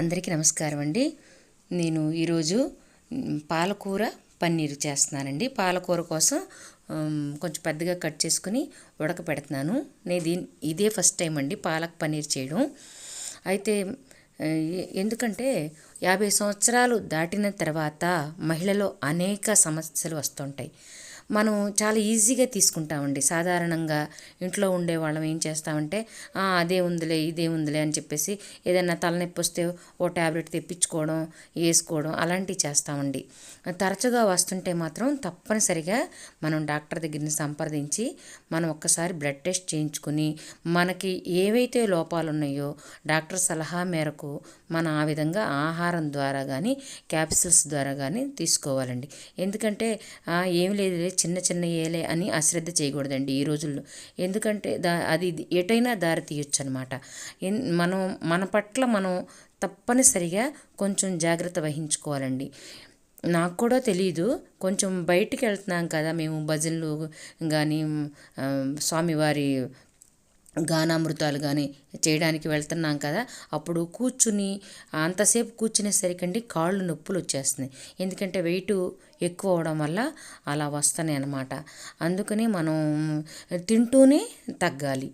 అందరికీ నమస్కారం అండి. నేను ఈరోజు పాలకూర పన్నీరు చేస్తున్నానండి. పాలకూర కోసం కొంచెం పెద్దగా కట్ చేసుకుని ఉడకపెడుతున్నాను. నేను దీని ఇదే ఫస్ట్ టైం అండి పాలక్ పన్నీర్ చేయడం. అయితే ఎందుకంటే యాభై సంవత్సరాలు దాటిన తర్వాత మహిళలో అనేక సమస్యలు వస్తుంటాయి. మనం చాలా ఈజీగా తీసుకుంటామండి. సాధారణంగా ఇంట్లో ఉండే వాళ్ళం ఏం చేస్తామంటే అదే ఉందిలే ఇదే ఉందిలే అని చెప్పేసి ఏదైనా తలనొప్పి వస్తే ఓ ట్యాబ్లెట్ తెప్పించుకోవడం వేసుకోవడం అలాంటివి చేస్తామండి. తరచుగా వస్తుంటే మాత్రం తప్పనిసరిగా మనం డాక్టర్ దగ్గరని సంప్రదించి మనం ఒక్కసారి బ్లడ్ టెస్ట్ చేయించుకుని మనకి ఏవైతే లోపాలు ఉన్నాయో డాక్టర్ సలహా మేరకు మనం ఆ విధంగా ఆహారం ద్వారా కానీ క్యాప్సిల్స్ ద్వారా కానీ తీసుకోవాలండి. ఎందుకంటే "ఆ, ఏం లేదు చిన్న చిన్న ఏలే అని అశ్రద్ధ చేయకూడదండి ఈ రోజుల్లో. ఎందుకంటే దా అది ఎటైనా దారి తీయొచ్చు అనమాట మనం మన పట్ల మనం తప్పనిసరిగా కొంచెం జాగ్రత్త వహించుకోవాలండి. నాకు కూడా తెలియదు కొంచెం బయటికి వెళ్తున్నాం కదా మేము భజనలు కానీ స్వామివారి గానామృతాలు కానీ చేయడానికి వెళ్తున్నాం కదా అప్పుడు కూర్చుని అంతసేపు కూర్చునేసరికండి కాళ్ళు నొప్పులు వచ్చేస్తున్నాయి ఎందుకంటే వెయిట్ ఎక్కువ అవడం వల్ల అలా వస్తున్నాయి అన్నమాట అందుకని మనం తింటూనే తగ్గాలి.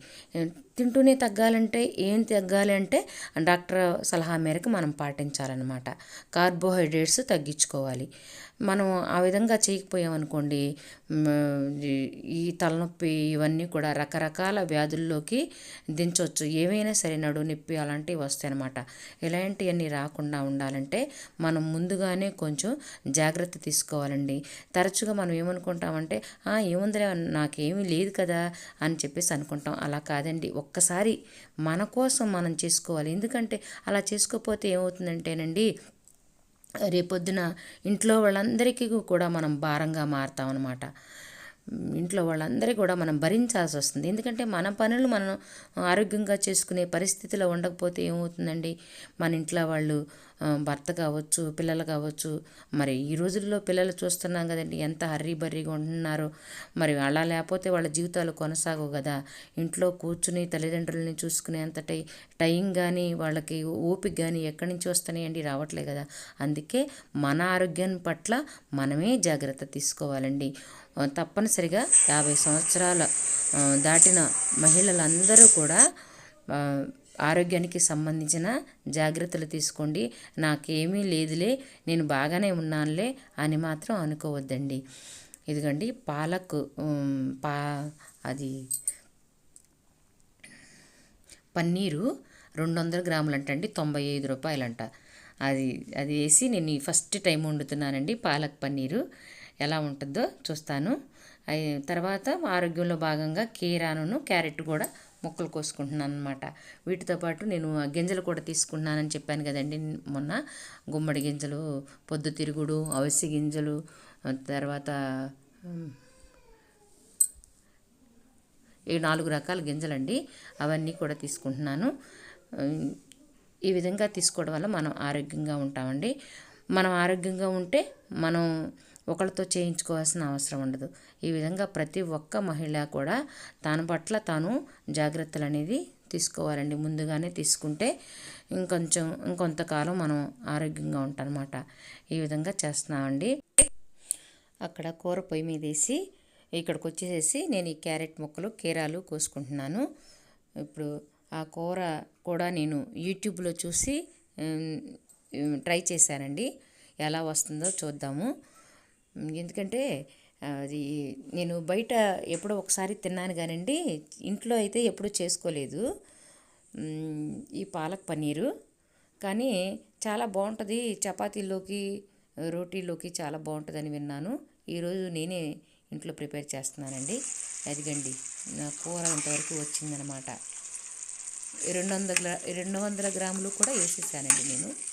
తింటూనే తగ్గాలంటే ఏం తగ్గాలి అంటే డాక్టర్ సలహా మేరకు మనం పాటించాలన్నమాట. కార్బోహైడ్రేట్స్ తగ్గించుకోవాలి. మనం ఆ విధంగా చేయకపోయామనుకోండి ఈ- తలనొప్పి ఇవన్నీ కూడా రకరకాల వ్యాధుల్లోకి దించవచ్చు ఏవైనా సరే నడు నొప్పి అలాంటివి వస్తాయి అన్నమాట ఇలాంటివన్నీ రాకుండా ఉండాలంటే మనం ముందుగానే కొంచెం జాగ్రత్త తీసుకోవాలండి. తరచుగా మనం ఏమనుకుంటామంటే ఏముందిలే నాకేమీ లేదు కదా అని చెప్పేసి అనుకుంటాం. అలా కాదండి. ఒక్కసారి మన కోసం మనం చేసుకోవాలి. ఎందుకంటే అలా చేసుకోకపోతే ఏమవుతుందంటేనండి రేపొద్దున ఇంట్లో వాళ్ళందరికీ కూడా మనం భారంగా మారుతాం అనమాట ఇంట్లో వాళ్ళందరికీ కూడా మనం భరించాల్సి వస్తుంది ఎందుకంటే మన పనులు మనం ఆరోగ్యంగా చేసుకునే పరిస్థితిలో ఉండకపోతే ఏమవుతుందండి? మన ఇంట్లో వాళ్ళు భర్త కావచ్చు పిల్లలు కావచ్చు. మరి ఈ రోజుల్లో పిల్లలు చూస్తున్నాం కదండి ఎంత హర్రీ బర్రీగా ఉంటున్నారో. మరి అలా లేకపోతే వాళ్ళ జీవితాలు కొనసాగవు కదా. ఇంట్లో కూర్చుని తల్లిదండ్రులని చూసుకునేంత టై టైం కానీ వాళ్ళకి ఓపిక కానీ ఎక్కడి నుంచి వస్తున్నాయండి? రావట్లే కదా. అందుకే మన ఆరోగ్యం పట్ల మనమే జాగ్రత్త తీసుకోవాలండి. తప్పనిసరిగా యాభై సంవత్సరాల దాటిన మహిళలందరూ కూడా ఆరోగ్యానికి సంబంధించిన జాగ్రత్తలు తీసుకోండి. నాకేమీ లేదులే నేను బాగానే ఉన్నానులే అని మాత్రం అనుకోవద్దండి. ఇదిగండి పాలకు పా అది పన్నీరు రెండు వందల గ్రాములు అంటండి తొంభై ఐదు రూపాయలంట. అది అది వేసి నేను ఈ ఫస్ట్ టైం వండుతున్నానండి పాలక్ పన్నీరు. ఎలా ఉంటుందో చూస్తాను. తర్వాత ఆరోగ్యంలో భాగంగా కీరాను క్యారెట్ కూడా ముక్కలు కోసుకుంటున్నాను అనమాట వీటితో పాటు నేను ఆ గింజలు కూడా తీసుకుంటున్నానని చెప్పాను కదండి మొన్న. గుమ్మడి గింజలు పొద్దుతిరుగుడు అవిసి గింజలు తర్వాత ఈ నాలుగు రకాల గింజలండి. అవన్నీ కూడా తీసుకుంటున్నాను. ఈ విధంగా తీసుకోవడం వల్ల మనం ఆరోగ్యంగా ఉంటామండి. మనం ఆరోగ్యంగా ఉంటే మనం ఒకళ్ళతో చేయించుకోవాల్సిన అవసరం ఉండదు. ఈ విధంగా ప్రతి ఒక్క మహిళ కూడా తన పట్ల తాను జాగ్రత్తలు అనేది తీసుకోవాలండి. ముందుగానే తీసుకుంటే ఇంకొంచెం ఇంకొంతకాలం మనం ఆరోగ్యంగా ఉంటామన్నమాట. ఈ విధంగా చేస్తున్నామండి. అక్కడ కూర పొయ్యి మీద వేసి ఇక్కడికి వచ్చేసేసి నేను ఈ క్యారెట్ ముక్కలు కీరాలు కోసుకుంటున్నాను. ఇప్పుడు ఆ కూర కూడా నేను యూట్యూబ్లో చూసి ట్రై చేశానండి. ఎలా వస్తుందో చూద్దాము. ఎందుకంటే అది నేను బయట ఎప్పుడో ఒకసారి తిన్నాను కానండి ఇంట్లో అయితే ఎప్పుడూ చేసుకోలేదు. ఈ పాలక్ పన్నీరు. కానీ చాలా బాగుంటుంది. చపాతీలోకి రోటీలోకి చాలా బాగుంటుందని విన్నాను. ఈరోజు నేనే ఇంట్లో ప్రిపేర్ చేస్తున్నానండి. అదిగండి నా కూర ఇంతవరకు వచ్చిందనమాట. రెండు వందల గ్రా- రెండు వందల గ్రాములు కూడా వేసేసానండి నేను.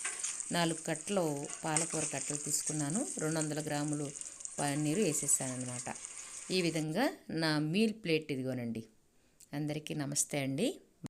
నాలుగు కట్టలు పాలకూర కట్టలు తీసుకున్నాను. రెండు వందల గ్రాములు పన్నీరు వేసేసానమాట ఈ విధంగా నా మీల్ ప్లేట్ ఇదిగోనండి. అందరికీ నమస్తే అండి.